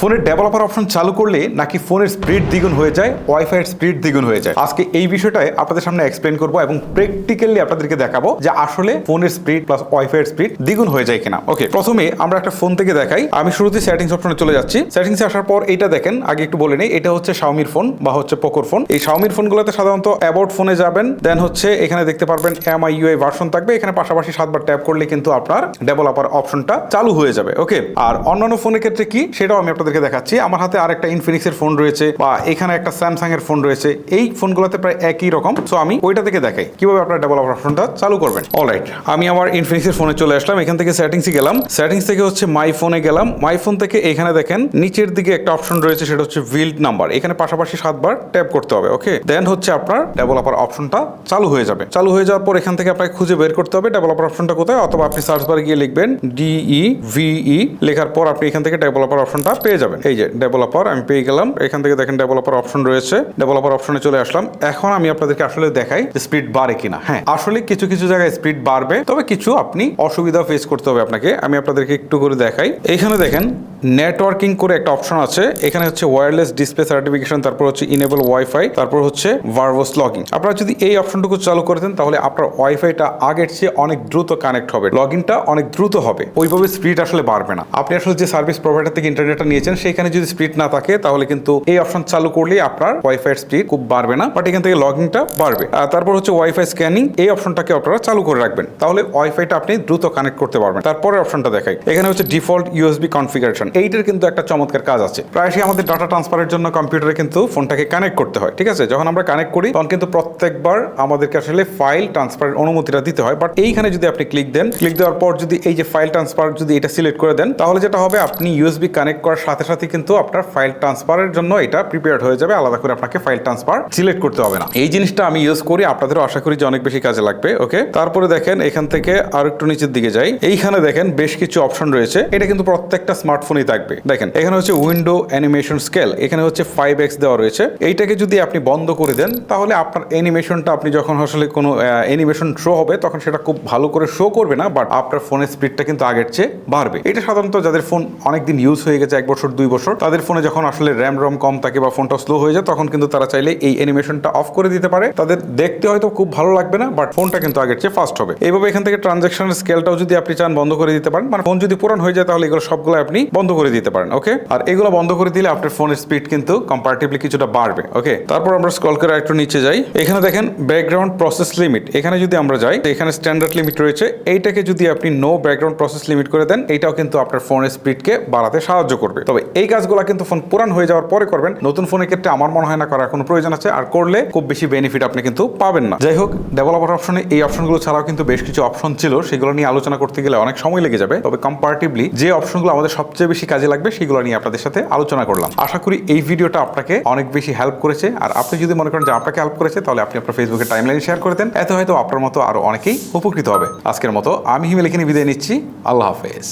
ফোনের developer option চালু করলে নাকি ফোনের স্পিড দ্বিগুণ হয়ে যায় ওয়াইফাইয়ের স্পিড দ্বিগুণ হয়ে যায়? আজকে এই বিষয়টাই আপনাদের সামনে এক্সপ্লেন করব এবং প্র্যাকটিক্যালি আপনাদেরকে দেখাবো যে আসলে ফোনের স্পিড প্লাস ওয়াইফাইয়ের স্পিড দ্বিগুণ হয়ে যায় কিনা। ওকে প্রথমে আমরা একটা ফোন থেকে দেখাই। আমি শুরুতে সেটিংস অপশনে চলে যাচ্ছি। সেটিংসে আসার পর এটা দেখেন, আগে একটু বলে নেই, এটা হচ্ছে শাওমির ফোন বা হচ্ছে পোকোর ফোন এই শাওমির ফোনগুলোতে সাধারণত অ্যাবাউট ফোনে যাবেন দেন হচ্ছে এখানে দেখতে পারবেন এম আই ইউআই ভার্সন থাকবে। এখানে পাশাপাশি সাতবার ট্যাপ করলে কিন্তু আপনার ডেভেলপার অপশনটা চালু হয়ে যাবে। ওকে আর অন্যান্য ফোনের ক্ষেত্রে কি? সেটাও আমি আপনাদেরকে দেখাচ্ছি। আমার হাতে আরেকটা ইনফিনিক্সের ফোন রয়েছে বা এখানে একটা স্যামসাং এর ফোন রয়েছে। এই ফোনগুলোতে প্রায় একই রকম। সো আমি ওইটা থেকে দেখাই। কীভাবে আপনার ডেভেলপার অপশনটা চালু করবেন? অলরাইট আমি আমার ইনফিনিক্সের ফোনে চলে আসলাম। এখান থেকে সেটিংসে গেলাম। সেটিংস থেকে হচ্ছে মাই ফোনে গেলাম। মাই ফোন থেকে এখানে দেখেন, নিচের দিকে একটা অপশন রয়েছে, সেটা হচ্ছে ভিল্ড নাম্বার এখানে পাশাপাশি সাতবার ট্যাপ করতে হবে ওকে দেন হচ্ছে আপনার ডেভেলপার অপশনটা চালু হয়ে যাবে। চালু হয়ে যাওয়ার পর এখান থেকে আপনাকে খুঁজে বের করতে হবে ডেভেলপার অপশনটা কোথায়? অথবা আপনি সার্চ বারে গিয়ে লিখবেন ডিই ভিই লেখার পর আপনি এখান থেকে ডেভেলপার অপশনটা পেয়ে যাবেন। এই যে ডেভেলপার আমি পেয়ে গেলাম। এখান থেকে দেখেন ডেভেলপার অপশন রয়েছে। ডেভেলপার অপশনে চলে আসলাম। এখন আমি আপনাদেরকে আসলে দেখাই স্পিড বাড়ে কিনা। হ্যাঁ আসলে কিছু কিছু জায়গায় স্পিড বাড়বে তবে কিছু আপনি অসুবিধা ফেস করতে হবে আপনাকে। আমি আপনাদেরকে একটু করে দেখাই। এখানে দেখেন নেটওয়ার্কিং করে একটা অপশন আছে। এখানে হচ্ছে ওয়্যারলেস ডিসপ্লে সার্টিফিকেশন তারপর হচ্ছে ইনেবল ওয়াইফাই তারপর হচ্ছে ভার্ভোস লগিং আপনারা যদি এই অপশনটুকু চালু করে দেন, তাহলে আপনার ওয়াইফাইটা আগের চেয়ে অনেক দ্রুত কানেক্ট হবে। লগইনটা অনেক দ্রুত হবে। ওইভাবে স্পিড আসলে বাড়বে না। আপনি আসলে যে সার্ভিস প্রোভাইডার থেকে ইন্টারনেটটা নিয়েছেন সেখানে যদি স্পিড না থাকে, তাহলে কিন্তু এই অপশন চালু করলে আপনার ওয়াইফাই স্পিড খুব বাড়বে না বাট এখান থেকে লগইনটা বাড়বে। তারপর হচ্ছে ওয়াইফাই স্ক্যানিং এই অপশনটাকে আপনারা চালু করে রাখবেন। তাহলে ওয়াইফাইটা আপনি দ্রুত কানেক্ট করতে পারবেন। তারপরে অপশনটা দেখাই। এখানে হচ্ছে ডিফল্ট ইউএসবি কনফিগারেশন এইটার কিন্তু একটা চমৎকার কাজ আছে। প্রায়শই আমাদের ডাটা ট্রান্সফারের জন্য কম্পিউটারে কিন্তু ফোনটাকে কানেক্ট করতে হয়, ঠিক আছে? যখন আমরা কানেক্ট করি, তখন কিন্তু প্রত্যেকবার আমাদেরকে আসলে ফাইল ট্রান্সফারের অনুমতিটা দিতে হয়। বাট এইখানে যদি আপনি ক্লিক দেন ক্লিক দেওয়ার পর যদি এই যে ফাইল ট্রান্সফার যদি এটা সিলেক্ট করে দেন, তাহলে যেটা হবে, আপনি ইউএসবি কানেক্ট করার সাথে সাথে কিন্তু আপনার ফাইল ট্রান্সফারের জন্য এটা প্রিপেয়ার্ড হয়ে যাবে। আলাদা করে আপনাকে ফাইল ট্রান্সফার সিলেক্ট করতে হবে না। এই জিনিসটা আমি ইউজ করি, আপনাদেরও আশা করি যে অনেক বেশি কাজে লাগবে ওকে তারপরে দেখেন, এখান থেকে আর একটু নিচের দিকে যাই। এইখানে দেখেন বেশ কিছু অপশন রয়েছে। এটা কিন্তু প্রত্যেকটা স্মার্টফোনেই থাকবে। দেখেন, এখানে হচ্ছে উইন্ডো অ্যানিমেশন স্কেল এখানে হচ্ছে ফাইভ এক্স দেওয়া রয়েছে। এইটাকে যদি আপনি বন্ধ করে দেন, তাহলে আপনার অ্যানিমেশনটা আপনি যখন আসলে কোনো অ্যানিমেশন শো হবে, তখন সেটা খুব ভালো করে শো করবে না বাট আপনার ফোনের স্পিডটা কিন্তু আগের চেয়ে বাড়বে। এটা সাধারণত যাদের ফোন অনেকদিন ইউজ হয়ে গেছে, এক দুই বছর, তাদের ফোনে যখন আসলে র্যাম রম কম থাকে বা ফোনটা স্লো হয়ে যায়, তখন কিন্তু তারা চাইলে এই অ্যানিমেশনটা অফ করে দিতে পারে। তাদের দেখতে হয়তো খুব ভালো লাগবে না বাট ফোনটা কিন্তু আগের চেয়ে ফাস্ট হবে। এইভাবে এখান থেকে ট্রানজাকশনের স্কেলটাও যদি আপনি চান বন্ধ করে দিতে পারেন মানে ফোন যদি পুরান হয়ে যায়, তাহলে এগুলো সবগুলো আপনি বন্ধ করে দিতে পারেন ওকে আর এগুলো বন্ধ করে দিলে আপনার ফোনের স্পিড কিন্তু কম্পারেটিভলি কিছুটা বাড়বে ওকে তারপর আমরা স্ক্রল করে একটু নিচে যাই। এখানে দেখেন ব্যাকগ্রাউন্ড প্রসেস লিমিট এখানে যদি আমরা যাই এখানে স্ট্যান্ডার্ড লিমিট রয়েছে। এইটাকে যদি আপনি নো ব্যাকগ্রাউন্ড প্রসেস লিমিট করে দেন, এটাও কিন্তু আপনার ফোনের স্পিডকে বাড়াতে সাহায্য করবে। তবে এই কাজগুলো কিন্তু ফোন পুরান হয়ে যাওয়ার পরে করবেন। নতুন ফোনের ক্ষেত্রে আমার মনে হয় না করার কোনো প্রয়োজন আছে। আর করলে খুব বেশি বেনিফিট আপনি কিন্তু পাবেন না। যাই হোক ডেভেলপার অপশনে এই অপশনগুলো ছাড়াও কিন্তু বেশ কিছু অপশন ছিল। সেগুলো নিয়ে আলোচনা করতে গেলে অনেক সময় লেগে যাবে। তবে কম্পারেটিভলি যে অপশনগুলো আমাদের সবচেয়ে বেশি কাজে লাগবে, সেগুলো নিয়ে আপনাদের সাথে আলোচনা করলাম। আশা করি এই ভিডিওটা আপনাকে অনেক বেশি হেল্প করেছে। আর আপনি যদি মনে করেন যে আপনাকে হেল্প করেছে, তাহলে আপনি আপনার ফেসবুকে টাইমলাইন শেয়ার করে দেন। এতে হয়তো আপনার মতো আরও অনেকেই উপকৃত হবে। আজকের মতো আমি হিমেল এখানে বিদায় নিচ্ছি। আল্লাহ হাফেজ।